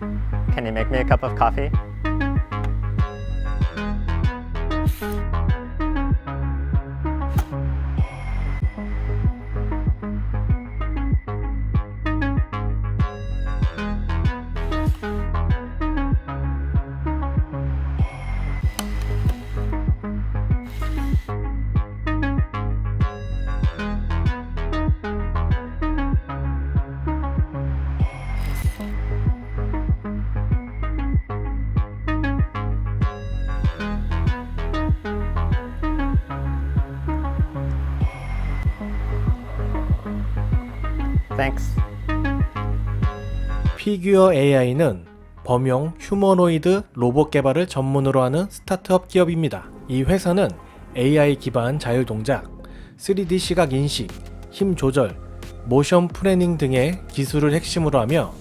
Can you make me a cup of coffee? Thanks. 피규어 AI는 범용 휴머노이드 로봇 개발을 전문으로 하는 스타트업 기업입니다. 이 회사는 AI 기반 자율 동작, 3D 시각 인식, 힘 조절, 모션 프레닝 등의 기술을 핵심으로 하며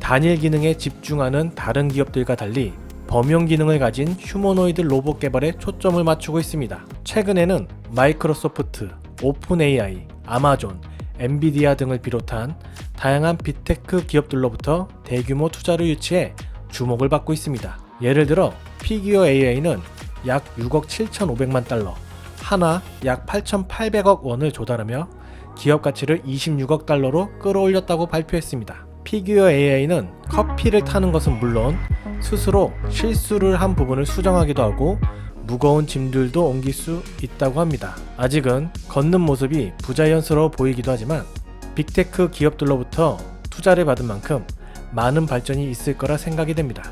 단일 기능에 집중하는 다른 기업들과 달리 범용 기능을 가진 휴머노이드 로봇 개발에 초점을 맞추고 있습니다. 최근에는 마이크로소프트, 오픈 AI, 아마존, 엔비디아 등을 비롯한 다양한 빅테크 기업들로부터 대규모 투자를 유치해 주목을 받고 있습니다. 예를 들어 피규어 AI는 약 6억 7,500만 달러, 하나 약 8,800억 원을 조달하며 기업 가치를 26억 달러로 끌어올렸다고 발표했습니다. 피규어 AI는 커피를 타는 것은 물론 스스로 실수를 한 부분을 수정하기도 하고 무거운 짐들도 옮길 수 있다고 합니다. 아직은 걷는 모습이 부자연스러워 보이기도 하지만 빅테크 기업들로부터 투자를 받은 만큼 많은 발전이 있을 거라 생각이 됩니다.